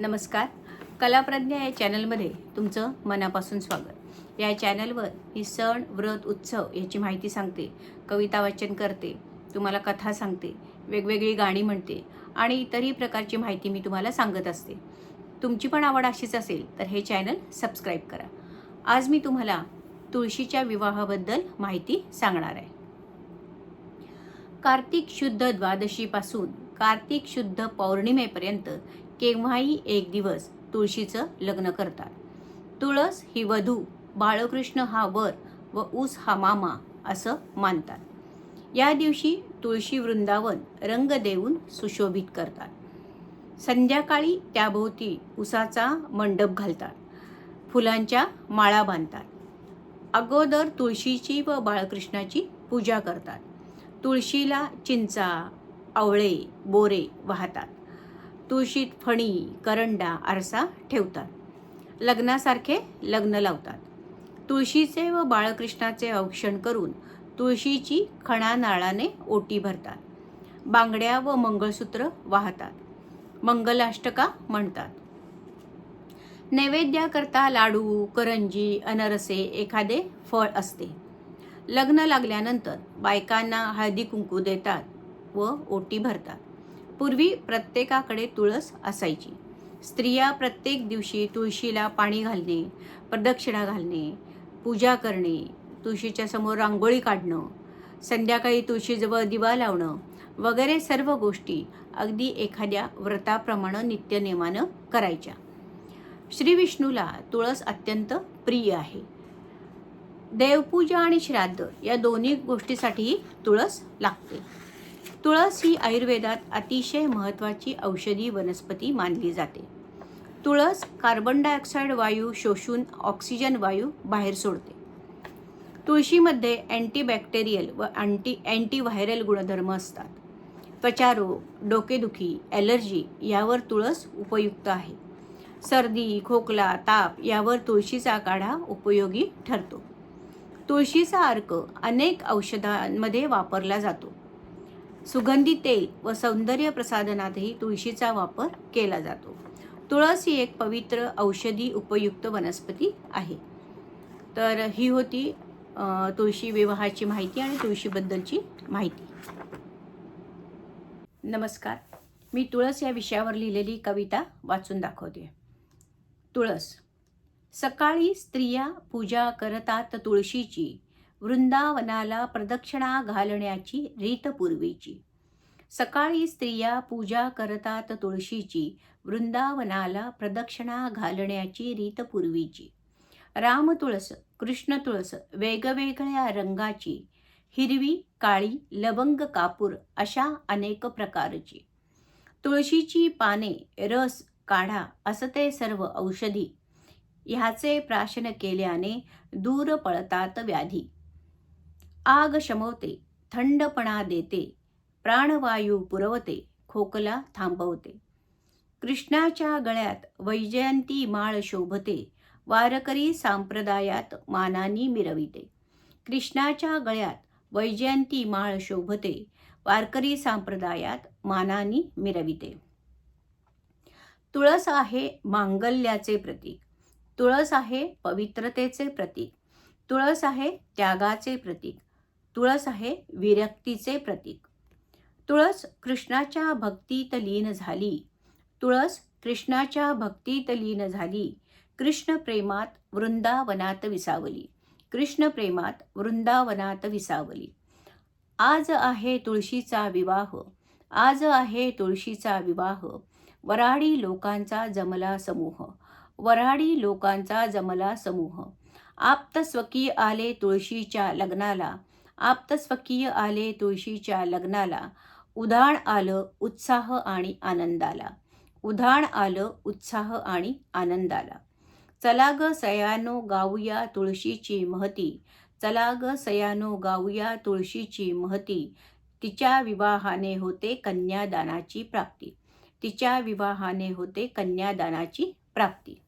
नमस्कार. कलाप्रज्ञा या चॅनलमध्ये तुमचं मनापासून स्वागत. या चॅनलवर मी सण व्रत उत्सव याची माहिती सांगते कविता वाचन करते तुम्हाला कथा सांगते वेगवेगळी गाणी म्हणते आणि इतरही प्रकारची माहिती मी तुम्हाला सांगत असते. तुमची पण आवड अशीच असेल तर हे चॅनल सबस्क्राईब करा. आज मी तुम्हाला तुळशीच्या विवाहाबद्दल माहिती सांगणार आहे. कार्तिक शुद्ध द्वादशीपासून कार्तिक शुद्ध पौर्णिमेपर्यंत केव्हाही एक दिवस तुळशीचं लग्न करतात. तुळस ही वधू बाळकृष्ण हा वर व ऊस हा मामा असं मानतात. या दिवशी तुळशी वृंदावन रंग देऊन सुशोभित करतात. संध्याकाळी त्याभोवती उसाचा मंडप घालतात. फुलांच्या माळा बांधतात. अगोदर तुळशीची व बाळकृष्णाची पूजा करतात. तुळशीला चिंचा आवळे बोरे वाहतात. तुळशीत फणी करंडा आरसा ठेवतात. लग्नासारखे लग्न लावतात. तुळशीचे व बाळकृष्णाचे औक्षण करून तुळशीची खणानाळाने ओटी भरतात. बांगड्या व मंगळसूत्र वाहतात. मंगलाष्टका म्हणतात. नैवेद्याकरता लाडू करंजी अनरसे एखादे फळ असते. लग्न लागल्यानंतर बायकांना हळदी कुंकू देतात व ओटी भरतात. पूर्वी प्रत्येकाकडे तुळस असायची. स्त्रिया प्रत्येक दिवशी तुळशीला पाणी घालणे प्रदक्षिणा घालणे पूजा करणे तुळशीच्या समोर रांगोळी काढणं संध्याकाळी तुळशीजवळ दिवा लावणं वगैरे सर्व गोष्टी अगदी एखाद्या व्रताप्रमाणे नित्यनेमानं करायच्या. श्री विष्णूला तुळस अत्यंत प्रिय आहे. देवपूजा आणि श्राद्ध या दोन्ही गोष्टीसाठीही तुळस लागते. तुळस ही आयुर्वेदात अतिशय महत्त्वाची औषधी वनस्पती मानली जाते. तुळस कार्बन डायऑक्साईड वायू शोषून ऑक्सिजन वायू बाहेर सोडते. तुळशीमध्ये अँटीबॅक्टेरियल व अँटी अँटीव्हायरल गुणधर्म असतात. त्वचारोग डोकेदुखी ॲलर्जी यावर तुळस उपयुक्त आहे. सर्दी खोकला ताप यावर तुळशीचा काढा उपयोगी ठरतो. तुळशीचा अर्क अनेक औषधांमध्ये वापरला जातो. सुगंधी तेल व सौंदर्य प्रसाधनातही तुळशीचा वापर केला जातो. तुळस ही एक पवित्र औषधी उपयुक्त वनस्पती आहे. तर ही होती तुळशी विवाहाची माहिती आणि तुळशीबद्दलची माहिती. नमस्कार. मी तुळस या विषयावर लिहिलेली कविता वाचून दाखवते. तुळस. सकाळी स्त्रिया पूजा करतात तुळशीची. वृंदावनाला प्रदक्षिणा घालण्याची रीत पूर्वीची. सकाळी स्त्रिया पूजा करतात तुळशीची वृंदावनाला प्रदक्षिणा घालण्याची रीत पूर्वीची. राम तुळस कृष्ण तुळस वेगवेगळ्या रंगाची हिरवी काळी लवंग कापूर अशा अनेक प्रकारची. तुळशीची पाने रस काढा असते सर्व औषधी. ह्याचे प्राशन केल्याने दूर पळतात व्याधी. आग शमवते थंडपणा देते प्राणवायू पुरवते खोकला थांबवते. कृष्णाच्या गळ्यात वैजयंती माळ शोभते वारकरी सांप्रदायात मानानी मिरविते. कृष्णाच्या गळ्यात वैजयंती माळ शोभते वारकरी संप्रदायात मानानी मिरविते. तुळस आहे मांगल्याचे प्रतीक तुळस आहे पवित्रतेचे प्रतीक तुळस आहे त्यागाचे प्रतीक तुळस आहे विरक्तीचे प्रतीक. तुळस कृष्णाच्या भक्तीत लीन झाली. तुळस कृष्णाच्या भक्तीत लीन झाली. कृष्ण प्रेमात वृंदावनात विसावली. कृष्ण प्रेमात वृंदावनात विसावली. आज आहे तुळशीचा विवाह. आज आहे तुळशीचा विवाह. वराडी लोकांचा जमला समूह. वराडी लोकांचा जमला समूह. आप्तस्वकीय आले तुळशीच्या लग्नाला. आप्तस्वकीय आले तुळशीच्या लग्नाला. उधाण आलं उत्साह आणि आनंदाला. उधाण आलं उत्साह आणि आनंदाला. चला ग सयानो गाऊया तुळशीची महती. चला ग सयानो गाऊया तुळशीची महती. तिच्या विवाहाने होते कन्यादानाची प्राप्ती. तिच्या विवाहाने होते कन्यादानाची प्राप्ती.